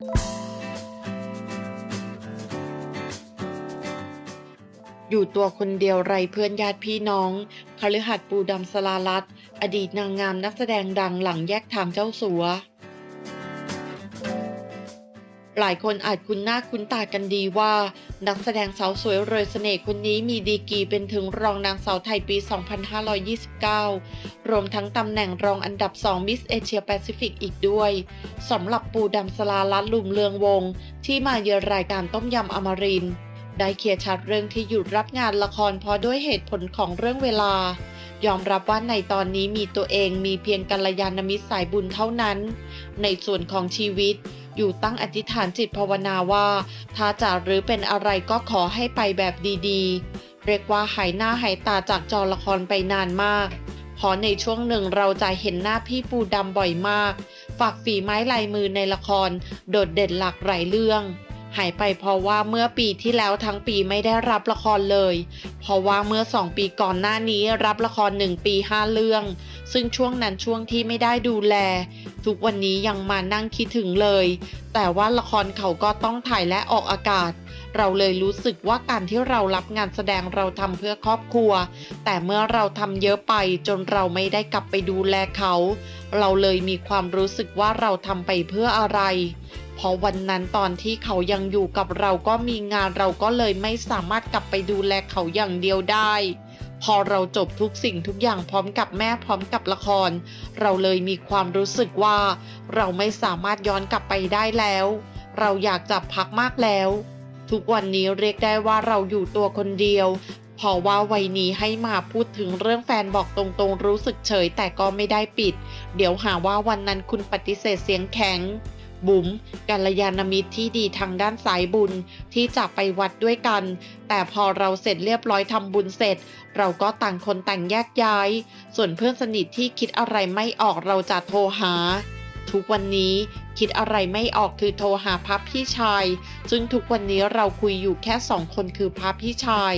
อยู่ตัวคนเดียวไรเพื่อนญาติพี่น้องคฤหัสถ์ปูดำสลาลัตอดีตนางงามนักแสดงดังหลังแยกทางเจ้าสัว หลายคนอาจคุ้นหน้าคุ้นตากันดีว่า นักแสดงสาวสวยเรยเสน่ห์คนนี้มีดีกรีเป็นถึงรองนางสาวไทยปี 2529 รวมทั้งตำแหน่งรองอันดับ 2 มิสเอเชียแปซิฟิกอีกด้วยสำหรับปูดำสลาลัตน์ลุมเลืองวง ที่มาเยือนรายการต้มยำอมริน ได้เคลียร์ชัดเรื่องที่หยุดรับงานละครเพราะด้วยเหตุผลของเรื่องเวลายอมรับว่าในตอนนี้มีตัวเองมีเพียงกัลยาณมิตรสายบุญเท่านั้น ในส่วนของชีวิต อยู่ตั้งอธิษฐานจิตภาวนาว่า ถ้าจะหรือเป็นอะไรก็ขอให้ไปแบบดีๆ เรียกว่าหายหน้าหายตาจากจอละครไปนานมากเพราะในช่วงหนึ่งเราจะเห็นหน้าพี่ปูดำบ่อยมาก ฝากฝีไม้ลายมือในละคร โดดเด่นหลากหลายเรื่อง หายไปเพราะว่าเมื่อปีที่แล้วทั้งปีไม่ได้รับละครเลย เพราะว่าเมื่อสองปีก่อนหน้านี้รับละครหนึ่งปีห้าเรื่อง ซึ่งช่วงนั้นช่วงที่ไม่ได้ดูแล ทุกวันนี้ยังมานั่งคิดถึงเลยแต่ว่าละครเขาก็ต้องถ่ายและออกอากาศ เราเลยรู้สึกว่าการที่เรารับงานแสดงเราทำเพื่อครอบครัว แต่เมื่อเราทำเยอะไปจนเราไม่ได้กลับไปดูแลเขา เราเลยมีความรู้สึกว่าเราทำไปเพื่ออะไรเพราะวันนั้นตอนที่เขายังอยู่กับเราก็มีงานเราก็เลยไม่สามารถกลับไปดูแลเขาอย่างเดียวได้ พอเราจบทุกสิ่งทุกอย่างพร้อมกับแม่พร้อมกับละคร เราเลยมีความรู้สึกว่า เราไม่สามารถย้อนกลับไปได้แล้ว เราอยากจะพักมากแล้ว ทุกวันนี้เรียกได้ว่าเราอยู่ตัวคนเดียวเพราะว่าวัยนี้ให้มาพูดถึงเรื่องแฟนบอกตรงๆ รู้สึกเฉยแต่ก็ไม่ได้ปิด เดี๋ยวหาว่าวันนั้นคุณปฏิเสธเสียงแข็ง บุ๋มกัลยาณมิตรที่ดีทางด้านสายบุญที่จะไปวัดด้วยกัน แต่พอเราเสร็จเรียบร้อยทำบุญเสร็จ เราก็ต่างคนต่างแยกย้าย ส่วนเพื่อนสนิทที่คิดอะไรไม่ออกเราจะโทรหา ทุกวันนี้คิดอะไรไม่ออกคือโทรหาพระพี่ชาย ซึ่งทุกวันนี้เราคุยอยู่แค่สองคนคือพระพี่ชาย